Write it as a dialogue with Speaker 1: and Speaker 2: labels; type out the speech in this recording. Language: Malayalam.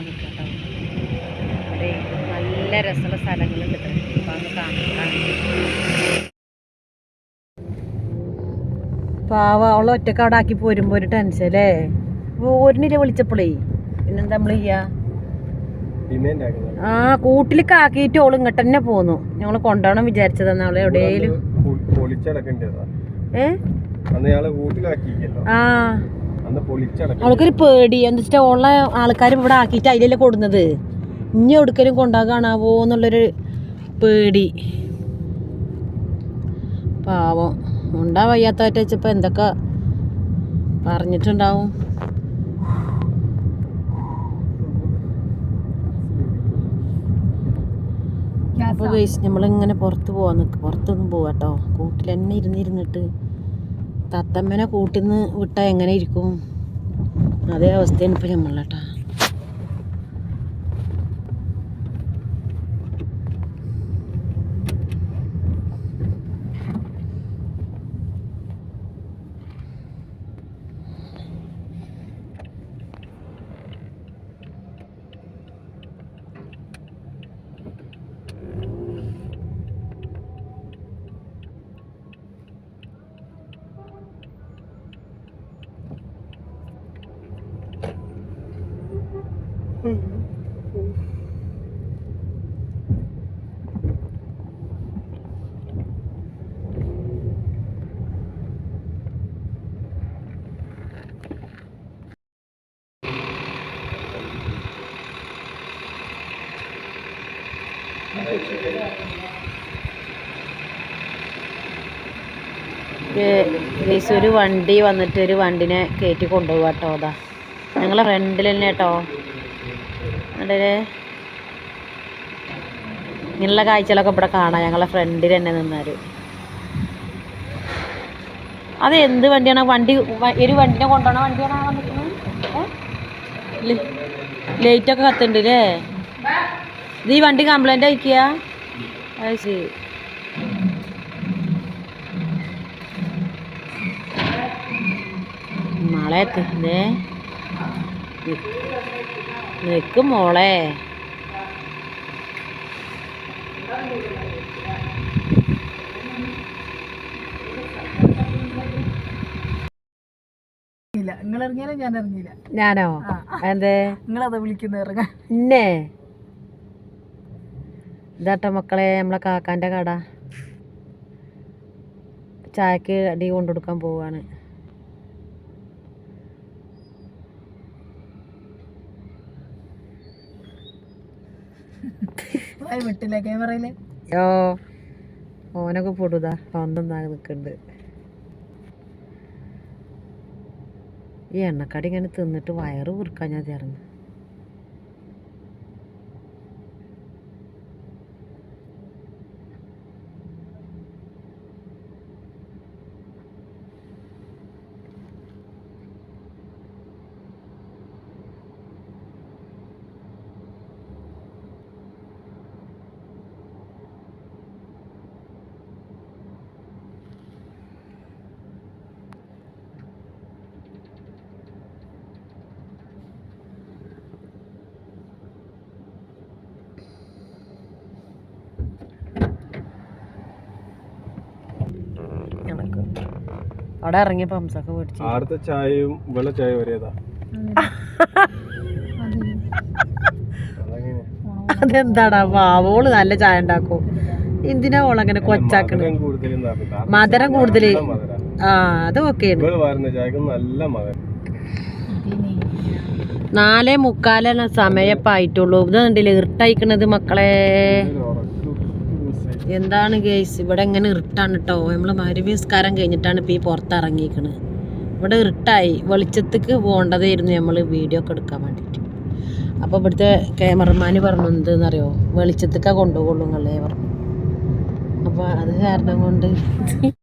Speaker 1: പോകാൻ കേട്ടോ അവിടെ നല്ല രസമുള്ള സ്ഥലങ്ങളുണ്ട് അപ്പോൾ അന്ന് കാണാം പാവ അവളെ ഒറ്റയ്ക്ക് അവിടെ ആക്കി പോരുമ്പോൾ ഒരു ടെൻഷൻ അല്ലേ? ഓരിനില്ല വിളിച്ചപ്പോളേ? പിന്നെന്താ നമ്മൾ ചെയ്യാ? ആ കൂട്ടിലേക്ക് കാക്കിയിട്ട് ഓൾ ഇങ്ങോട്ട് തന്നെ പോന്നു. ഞങ്ങൾ കൊണ്ടുപോകണം വിചാരിച്ചതാണ് അവളെ
Speaker 2: എവിടെയെങ്കിലും ഏഹ്
Speaker 1: ആ. അവൾക്കൊരു പേടി. എന്താ ഉള്ള ആൾക്കാർ ഇവിടെ ആക്കിയിട്ട് അതിലല്ലേ കൊടുന്നത്? ഇനി എവിടേക്കലും കൊണ്ടാകാണാവോ എന്നുള്ളൊരു പേടി. പാവം. ഉണ്ടാ വയ്യാത്തവറ്റ വെച്ചപ്പോൾ എന്തൊക്കെ പറഞ്ഞിട്ടുണ്ടാവും? അപ്പോൾ നമ്മൾ നമ്മളിങ്ങനെ പുറത്ത് പോവാൻ നിൽക്കും പുറത്തൊന്നും പോവാട്ടോ. കൂട്ടിൽ തന്നെ ഇരുന്നിരുന്നിട്ട് തത്തമ്മനെ കൂട്ടിന്ന് വിട്ടാൽ എങ്ങനെ ഇരിക്കും? അതേ അവസ്ഥയാണ് ഇപ്പോൾ നമ്മളേട്ടാ ഗൈസ് ഒരു വണ്ടി വന്നിട്ട് ഒരു വണ്ടിനെ കയറ്റി കൊണ്ടുപോകാം കേട്ടോ അതാ ഞങ്ങളെ ഫ്രണ്ടിൽ തന്നെ കേട്ടോ അതെ ഇങ്ങനെയുള്ള കാഴ്ചകളൊക്കെ ഇവിടെ കാണാം. ഞങ്ങളെ ഫ്രണ്ടിൽ തന്നെ നിന്നാൽ. അത് എന്ത് വണ്ടിയാണ്? വണ്ടി ഒരു വണ്ടിനെ കൊണ്ടുപോണ വണ്ടിയാണ് ലൈറ്റൊക്കെ കത്തുണ്ട് അല്ലേ ഇത് ഈ വണ്ടി കംപ്ലൈന്റ് അയക്കുക അത് ശരി. മോളെ എത്തുന്നേ നിക്ക് മോളെ. ഞാനോ? എന്തേ?
Speaker 3: നിങ്ങളതാ വിളിക്കുന്ന
Speaker 1: ഇറങ്ങാ ഇതാട്ടോ മക്കളെ നമ്മളെ കാക്കാന്റെ കട. ചായക്ക് അടി കൊണ്ടുകൊടുക്കാൻ പോവാണ്.
Speaker 3: വിട്ടില്ല? ക്യാമറയിൽ
Speaker 1: യോ ഓനൊക്കെ പൊടുതാ. ഒന്നൊന്നാകെ നിൽക്കുന്നുണ്ട് ഈ എണ്ണക്കടി ഇങ്ങനെ തിന്നിട്ട് വയറ് കുറുക്കാൻ ഞാൻ ചേർന്ന് അവിടെ ഇറങ്ങിയപ്പോ ഹംസൊക്കെ മേടിച്ചു
Speaker 2: ആടുത്തെ ചായയും വെള്ള ചായ ഒരേതാ
Speaker 1: അതെന്താടാ പാവോൾ നല്ല ചായ ഉണ്ടാക്കും? എന്തിനാ ഓൾ അങ്ങനെ കൊച്ചാക്കണ?
Speaker 2: മധുരം കൂടുതൽ
Speaker 1: ആ അത്
Speaker 2: ഓക്കെ വരുന്ന ചായക്ക് നല്ല മധുരം.
Speaker 1: നാലേ മുക്കാലാണ് സമയപ്പായിട്ടുള്ളൂ. ഇത് കണ്ടില്ലേ ഇരുട്ടയക്കണത് മക്കളെ? എന്താണ് ഗേസ് ഇവിടെ എങ്ങനെ ഇരുട്ടാണ് കേട്ടോ നമ്മൾ മരുവിസ്കാരം കഴിഞ്ഞിട്ടാണ് ഇപ്പോൾ ഈ പുറത്തിറങ്ങിയിരിക്കുന്നത് ഇവിടെ ഇരുട്ടായി. വെളിച്ചത്തേക്ക് പോകേണ്ടതായിരുന്നു നമ്മൾ വീഡിയോ ഒക്കെ എടുക്കാൻ വേണ്ടിയിട്ട്. അപ്പോൾ ഇവിടുത്തെ ക്യാമറമാന് പറഞ്ഞു എന്തെന്നറിയോ? വെളിച്ചത്തേക്കാണ് കൊണ്ടുപോകുള്ളൂ നിങ്ങളെ പറഞ്ഞു. അപ്പോൾ അത് കാരണം കൊണ്ട്